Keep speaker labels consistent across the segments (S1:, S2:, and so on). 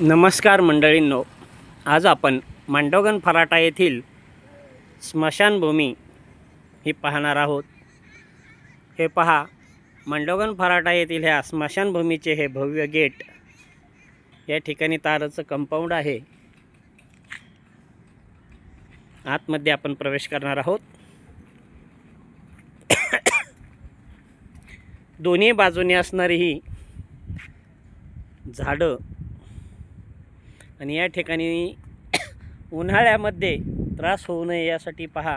S1: नमस्कार मंडळींनो. आज आपण मांडोगन फराटा येथील स्मशानभूमी ही पाहणार आहोत. हे पहा मांडोगन फराटा येथील ह्या स्मशानभूमीचे हे भव्य गेट या ठिकाणी ताराचं कंपाऊंड आहे. आतमध्ये आपण प्रवेश करणार आहोत. दोन्ही बाजूने असणारी ही झाडं आणि या ठिकाणी उन्हाळ्यामध्ये त्रास होऊ नये यासाठी पहा.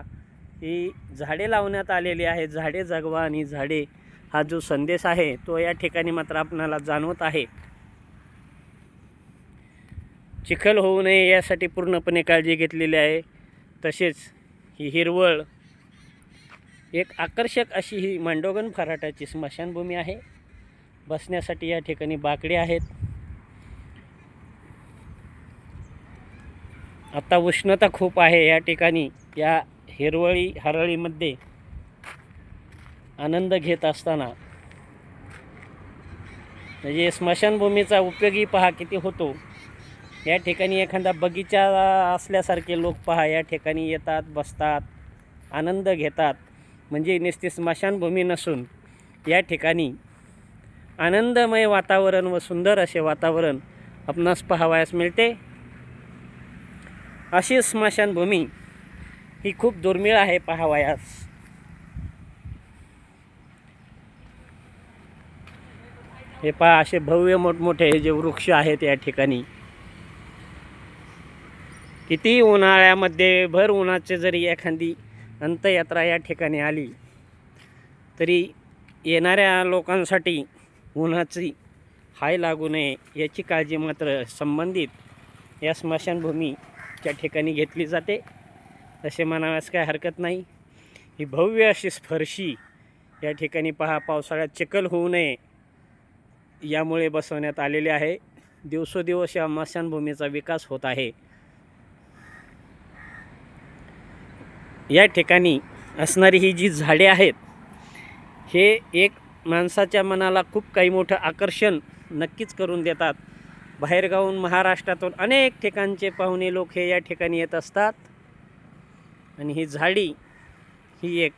S1: ही झाडे लावण्यात आलेली आहेत. झाडे जगवा आणि झाडे हा जो संदेश आहे तो या ठिकाणी मात्र आपणाला जाणवत आहे. चिखल होऊ नये यासाठी पूर्णपणे काळजी घेतलेली आहे. तसेच ही हिरवळ एक आकर्षक अशी ही मांडोगन फराटाची स्मशानभूमी आहे. बसण्यासाठी या ठिकाणी बाकडे आहेत. आता उष्णता खूप आहे या ठिकाणी. या हिरवळी हरळीमध्ये आनंद घेत असताना म्हणजे स्मशानभूमीचा उपयोगी पहा किती होतो. या ठिकाणी एखादा बगीचा असल्यासारखे लोक पहा या ठिकाणी येतात बसतात आनंद घेतात. म्हणजे नुसती स्मशानभूमी नसून या ठिकाणी आनंदमय वातावरण व सुंदर असे वातावरण आपणास पाहावयास मिळते. अशी स्मशानभूमी ही खूप दुर्मिळ आहे पाहावयास. हे पहा असे भव्य मोठमोठे जे वृक्ष आहेत या ठिकाणी. किती उन्हाळ्यामध्ये भर उन्हाचे जरी एखादी अंतयात्रा या ठिकाणी आली तरी येणाऱ्या लोकांसाठी उन्हाची हाय लागू नये याची काळजी मात्र संबंधित या स्मशानभूमी त्या ठिकाणी घेतली जाते. असे म्हणाव्यास काय हरकत नाही. ही भव्य अशी स्पर्शी या ठिकाणी पहा पावसाळ्यात चिखल होऊ नये यामुळे बसवण्यात आलेले आहे. दिवसोदिवस या स्मशानभूमीचा विकास होत आहे. या ठिकाणी असणारी ही जी झाडे आहेत हे एक माणसाच्या मनाला खूप काही मोठं आकर्षण नक्कीच करून देतात. बाहेरगावून महाराष्ट्रातून अनेक ठिकाणचे पाहुणे लोक हे या ठिकाणी येत असतात. आणि ही झाडी ही एक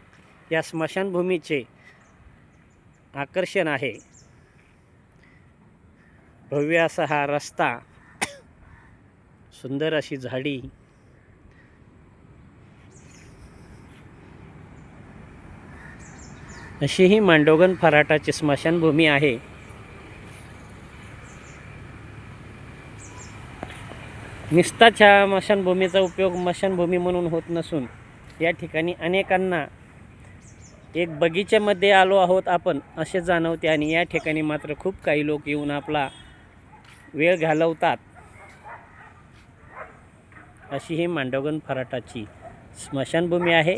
S1: या स्मशानभूमीचे आकर्षण आहे. भव्य असा हा रस्ता सुंदर अशी झाडी. अशी ही मांडोगन फराटाची स्मशानभूमी आहे. निस्ताच्या स्मशानभूमीचा उपयोग मशानभूमी म्हणून होत नसून या ठिकाणी अनेकांना एक बगीच्यामध्ये आलो आहोत आपण असे जाणवते आणि या ठिकाणी मात्र खूप काही लोक येऊन आपला वेळ घालवतात. अशी ही मांडोगन फराटाची स्मशानभूमी आहे.